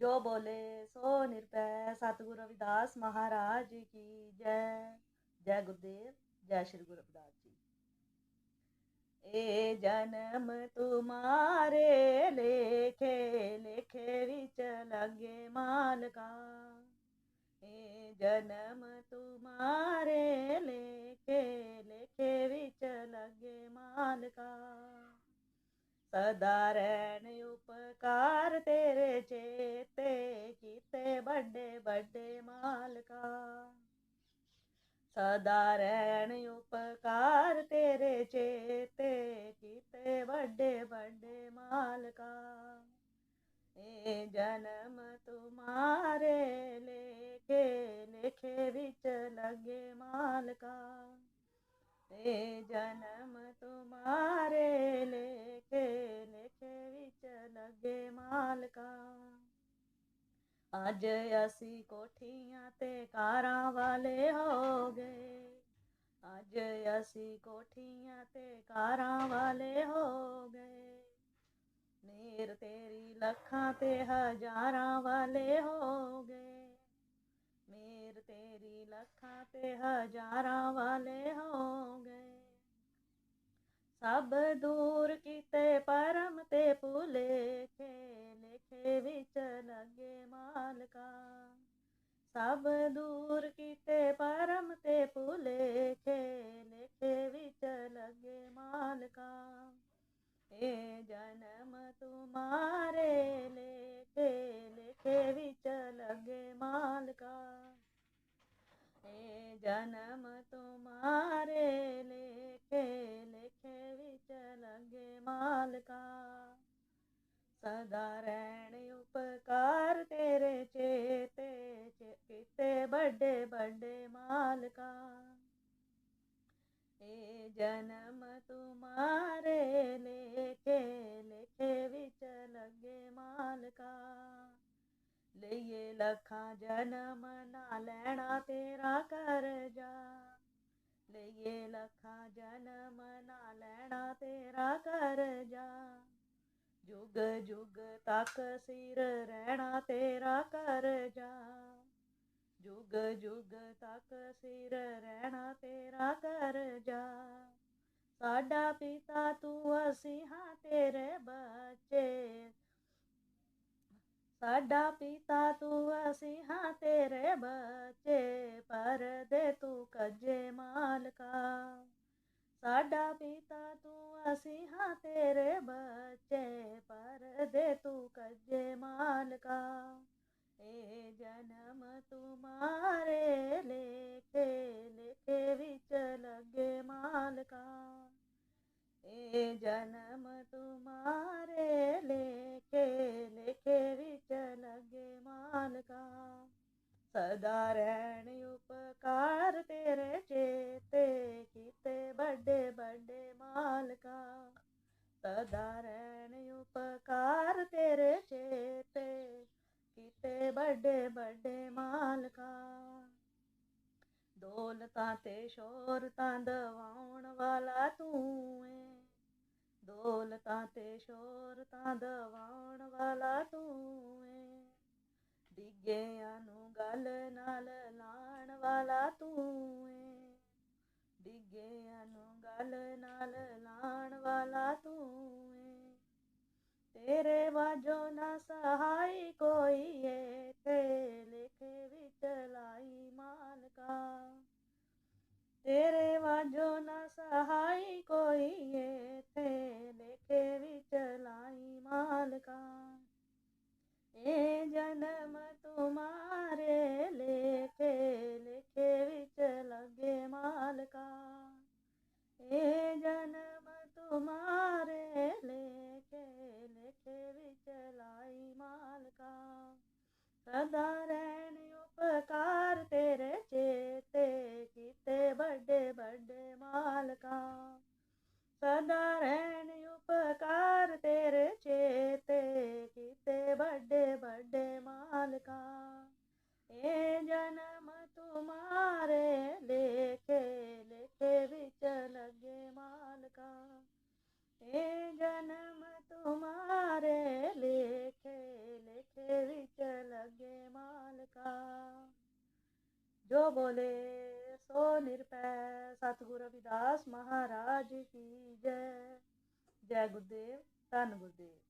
जो बोले सो निरपय सतगुरु रविदास महाराज की जय। जय गुरुदेव, जय श्री गुरु रविदास जी। ए जन्म तुम्हारे लेखे लेखे विच लगे मालका ए जन्म तुम्हारे लेखे लेखे विच लगे मालका सदा रहन उपकार तेरे चे बाटे माल का सदा रहन उपकार तेरे चेते, किते बड़े बड़े माल का ए जन्म तुम्हारे लेखे लेखे बिच लगे माल का ते जन्म तुम्हारे लेखे लेखे बिच लगे माल का ਅੱਜ ਅਸੀਂ ਕੋਠੀਆਂ ਤੇ ਕਾਰਾਂ ਵਾਲੇ ਹੋ ਗਏ ਅੱਜ ਅਸੀਂ ਕੋਠੀਆਂ ਤੇ ਕਾਰਾਂ ਵਾਲੇ ਹੋ ਗਏ ਮੇਰ ਤੇਰੀ ਲੱਖਾਂ ਤੇ ਹਜ਼ਾਰਾਂ ਵਾਲੇ ਹੋ ਗਏ ਮੇਰ ਤੇਰੀ ਲੱਖਾਂ ਤੇ ਹਜ਼ਾਰਾਂ ਵਾਲੇ ਹੋ ਗਏ ਸਭ ਦੂਰ ਕੀਤੇ ਪਰਮ ਤੇ ਭੁਲੇਖੇ अब दूर कीते परम ते पुले लेखे विच लगे मान का ए जन्म तुम्हारे लेखे लेखे विच लगे माल का ए जन्म तुम्हारे लेखे लेखे विच लगे माल का सदा रहने उपकार तेरे चेत कितने बड़े बड़े माल का ए जन्म तुम्हारे लेखे लेखे विच लगे माल का लखा जन्म ना लेना तेरा कर जा ले लखा जन्म ना लेना तेरा कर जा जुग जुग तक सिर रहना तेरा कर जा ਜੁਗ ਜੁਗ ਤੱਕ ਸਿਰ ਰਹਿਣਾ ਤੇਰਾ ਕਰਜਾ ਸਾਡਾ ਪਿਤਾ ਤੂੰ ਅਸੀਂ ਹਾਂ ਤੇਰੇ ਬੱਚੇ ਸਾਡਾ ਪਿਤਾ ਤੂੰ ਅਸੀਂ ਹਾਂ ਤੇਰੇ ਬੱਚੇ ਪਰ ਦੇ ਤੂੰ ਕੱਜੇ ਮਾਲਕਾ ਸਾਡਾ ਪਿਤਾ ਤੂੰ ਅਸੀਂ ਹਾਂ ਤੇਰੇ ਬੱਚੇ ਪਰ ਦੇ ਤੂੰ ਕੱਜੇ ਮਾਲਕਾ जन्म तुम्हारे लेखे लेखे विचल गे माल का। ए जन्म तुम्हारे लेखे लेखे विचल गे माल का। सदा रहने उपकार तेरे चेते, किते बड़े बड़े माल का। सदा रहने उपकार तेरे चेते ਕੀਤੇ ਵੱਡੇ ਵੱਡੇ ਮਾਲਕਾ। ਦੌਲਤਾਂ ਤੇ ਸ਼ੋਹਰਤਾਂ ਦਵਾਉਣ ਵਾਲਾ ਤੂੰ ਏ। ਦੌਲਤਾਂ ਤੇ ਸ਼ੋਹਰਤਾਂ ਦਵਾਉਣ ਵਾਲਾ ਤੂੰ ਏ। ਡਿੱਗਿਆਂ ਨੂੰ ਗਲ ਨਾਲ ਲਾਣ ਵਾਲਾ ਤੂੰ ਏ। ਡਿੱਗਿਆਂ ਨੂੰ ਗਲ ਨਾਲ ਲਾਣ ਵਾਲਾ ਤੂੰ ਏ। ਤੇਰੇ ਵਾਜੋ ਨਾ ਸਹਾਈ ਕੋਈ जन्म तुम्हारे लेखे लेखे विच लगे मालका। ए जन्म तुम्हारे लेखे लेखे विच लाई मालका। सदा रैन उपकार तेरे चेते, कीते बड़े बड़े मालका। सदा रैन उपकार तेरे चेते, किते बड़े बड़े काल का ए जन्म तुम्हारे लेखे लेखे बिच लगे माल का ए जन्म तुम्हारे लेखे लेखे बिच लगे माल का जो बोले सो निरपय सतगुरु रविदास महाराज की जय। जय गुरुदेव धन गुरुदेव।